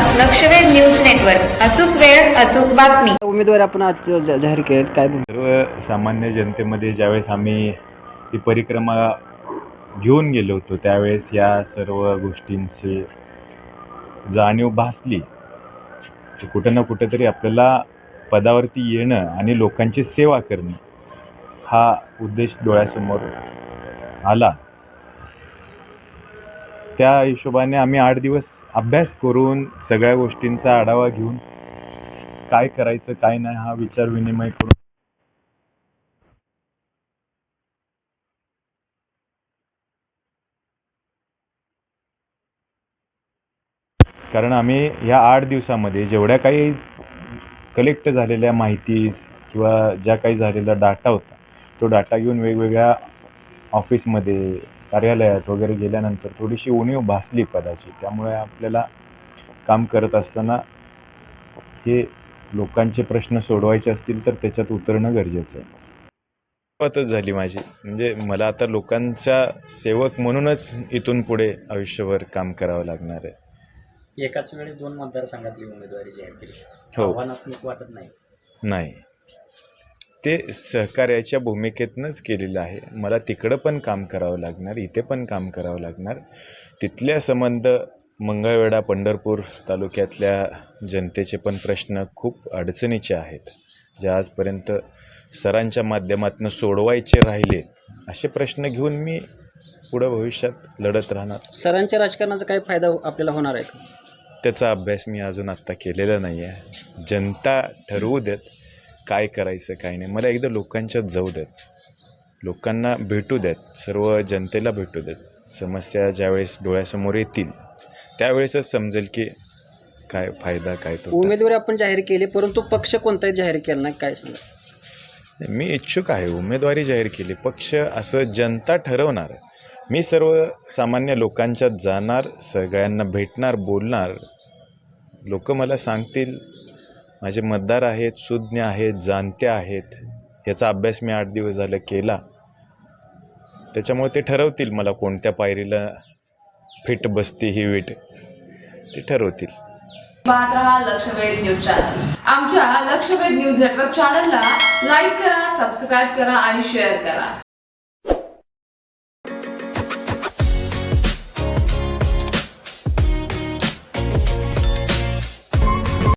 लक्षवेध news network. अचूक वेळ अचूक बातमी. उमेदवार आपण आज जाहीर केलेत. काय? सर्वसामान्य जनतेमध्ये ज्यावेळेस आम्ही ही परिक्रमा घेऊन गेलो होतो त्यावेळेस या सर्व गोष्टींची जाणीव भासली. की कुठं ना कुठंतरी आपल्याला पदावरती येणं आणि लोकांची सेवा करणे हा उद्देश डोळ्यासमोर आला. त्या हिशोबाने आम्ही आठ दिवस अभ्यास करून सगळ्या गोष्टींचा आढावा घेऊन काय करायचं काय नाही हा विचार विनिमय करून कारण आम्ही ह्या आठ दिवसामध्ये जेवढ्या काही कलेक्ट झालेल्या माहिती किंवा ज्या काही झालेला डाटा होता तो डाटा घेऊन वेगवेगळ्या ऑफिसमध्ये कार्यालयात वगैरे गेल्यानंतर थोडीशी उणीव भासली पदाची त्यामुळे आपल्याला काम करत असताना हे लोकांचे प्रश्न सोडवायचे असतील तर त्याच्यात उतरणं गरजेचं आहे. सुरुवातच झाली माझी. म्हणजे मला आता लोकांचा सेवक म्हणूनच इथून पुढे आयुष्यभर काम करावं लागणार आहे. एकाच वेळी दोन मतदारसंघातली उमेदवारी जाहीर केली. हो. आव्हानात्मक वाटत नाही. नाही. ते सहकार्याच्या भूमिकेतनंच केलेलं आहे. मला तिकडं पण काम करावं लागणार इथे पण काम करावं लागणार. तिथल्या संबंध मंगळवेढा पंढरपूर तालुक्यातल्या जनतेचे पण प्रश्न खूप अडचणीचे आहेत. जे आजपर्यंत सरांच्या माध्यमातून सोडवायचे राहिले असे प्रश्न घेऊन मी पुढं भविष्यात लढत राहणार. सरांच्या राजकारणाचा काय फायदा आपल्याला होणार आहे का? त्याचा अभ्यास मी अजून आत्ता केलेला नाही आहे जनता ठरवू देत काय करायचं काय नाही. मला एकदा लोकांच्यात जाऊ देत. लोकांना भेटू देत. सर्व जनतेला भेटू देत. समस्या ज्यावेळेस डोळ्यासमोर येतील त्यावेळेसच समजेल की काय फायदा काय तो उमेदवारी आपण जाहीर केली परंतु पक्ष कोणताही जाहीर केला नाही काय सांगा? मी इच्छुक आहे उमेदवारी जाहीर केली. पक्ष असं जनता ठरवणार. मी सर्वसामान्य लोकांच्यात जाणार सगळ्यांना भेटणार बोलणार. लोक मला सांगतील माझे मतदार आहेत सुज्ञ आहेत जाणते आहेत. याचा अभ्यास मी आठ दिवस झालं केला. त्याच्यामुळे ते ठरवतील मला कोणत्या पायरीला फिट बसते ही वीट. ते ठरवतील. पाहत रहा लक्षवेध न्यूज चॅनल. आमच्या लक्षवेध न्यूज नेटवर्क चॅनलला लाईक करा सबस्क्राईब करा आणि शेअर करा.